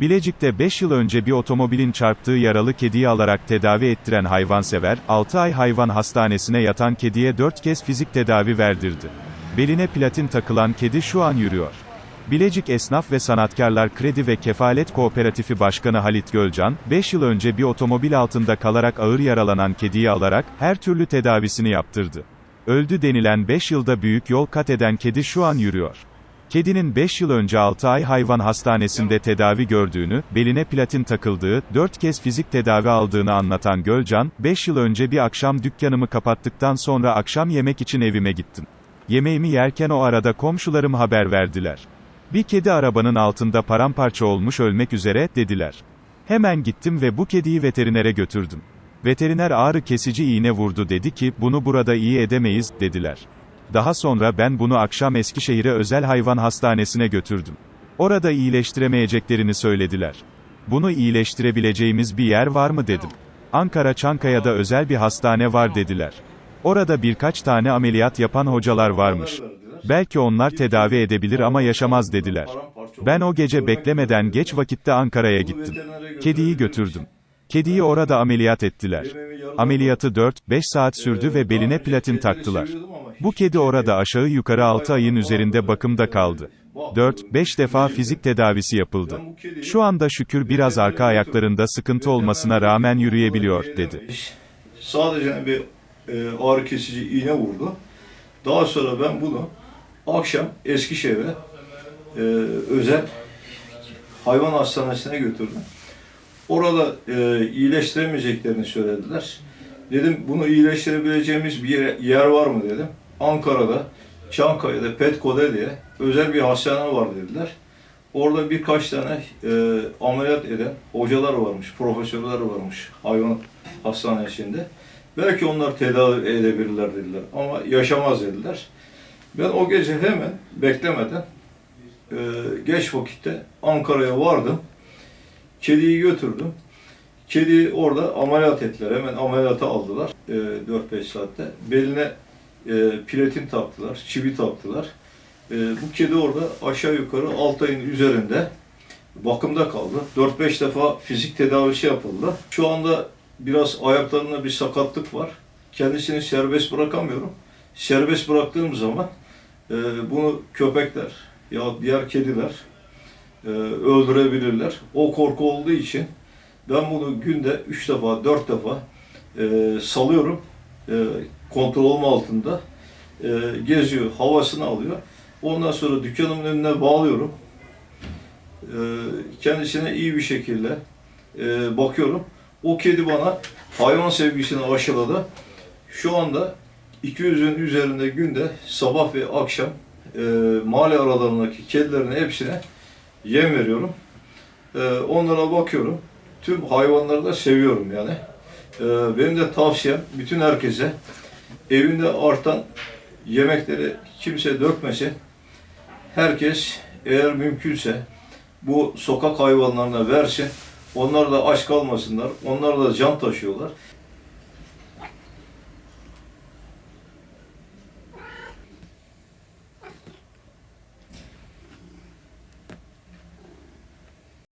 Bilecik'te 5 yıl önce bir otomobilin çarptığı yaralı kediyi alarak tedavi ettiren hayvansever, 6 ay hayvan hastanesine yatan kediye 4 kez fizik tedavi verdirdi. Beline platin takılan kedi şu an yürüyor. Bilecik Esnaf ve Sanatkarlar Kredi ve Kefalet Kooperatifi Başkanı Halit Gölcan, 5 yıl önce bir otomobil altında kalarak ağır yaralanan kediyi alarak, her türlü tedavisini yaptırdı. Öldü denilen 5 yılda büyük yol kat eden kedi şu an yürüyor. Kedinin 5 yıl önce 6 ay hayvan hastanesinde tedavi gördüğünü, beline platin takıldığı, 4 kez fizik tedavi aldığını anlatan Gölcan, 5 yıl önce bir akşam dükkanımı kapattıktan sonra akşam yemek için evime gittim. Yemeğimi yerken o arada komşularım haber verdiler. Bir kedi arabanın altında paramparça olmuş ölmek üzere, dediler. Hemen gittim ve bu kediyi veterinere götürdüm. Veteriner ağrı kesici iğne vurdu dedi ki, bunu burada iyi edemeyiz, dediler. Daha sonra ben bunu akşam Eskişehir'e özel hayvan hastanesine götürdüm. Orada iyileştiremeyeceklerini söylediler. Bunu iyileştirebileceğimiz bir yer var mı dedim. Ankara Çankaya'da özel bir hastane var dediler. Orada birkaç tane ameliyat yapan hocalar varmış. Belki onlar tedavi edebilir ama yaşamaz dediler. Ben o gece beklemeden geç vakitte Ankara'ya gittim. Kediyi götürdüm. Kediyi orada ameliyat ettiler. Ameliyatı 4-5 saat sürdü ve beline platin taktılar. Bu kedi orada aşağı yukarı 6 ayın üzerinde bakımda kaldı. 4-5 defa fizik tedavisi yapıldı. Şu anda şükür biraz arka ayaklarında sıkıntı olmasına rağmen yürüyebiliyor, dedi. Sadece bir e, ağrı kesici iğne vurdu. Daha sonra ben bunu akşam Eskişehir'e e, özel hayvan hastanesine götürdüm. Orada e, iyileştiremeyeceklerini söylediler. Dedim bunu iyileştirebileceğimiz bir yer, var mı dedim. Ankara'da, Çankaya'da Petkode diye özel bir hastane var dediler. Orada birkaç tane e, ameliyat eden hocalar varmış, profesörler varmış hayvan hastanesinde. Belki onlar tedavi edebilirler dediler ama yaşamaz dediler. Ben o gece hemen beklemeden e, geç vakitte Ankara'ya vardım. Kediyi götürdüm. Kediyi orada ameliyat ettiler. Hemen ameliyata aldılar e, 4-5 saatte. Beline e, platin taktılar, çivi taktılar. E, bu kedi orada aşağı yukarı 6 ayın üzerinde bakımda kaldı. 4-5 defa fizik tedavisi yapıldı. Şu anda biraz ayaklarında bir sakatlık var. Kendisini serbest bırakamıyorum. Serbest bıraktığım zaman e, bunu köpekler ya diğer kediler e, öldürebilirler. O korku olduğu için ben bunu günde 3 defa, 4 defa e, salıyorum. E, kontrolüm altında. E, geziyor, havasını alıyor. Ondan sonra dükkanımın önüne bağlıyorum. E, kendisine iyi bir şekilde e, bakıyorum. O kedi bana hayvan sevgisini aşıladı. Şu anda 200'ün üzerinde günde sabah ve akşam e, mahalle aralarındaki kedilerin hepsine yem veriyorum. E, onlara bakıyorum. Tüm hayvanları da seviyorum yani. E, benim de tavsiyem bütün herkese evinde artan yemekleri kimse dökmesin. Herkes eğer mümkünse bu sokak hayvanlarına versin. Onlar da aç kalmasınlar. Onlar da can taşıyorlar.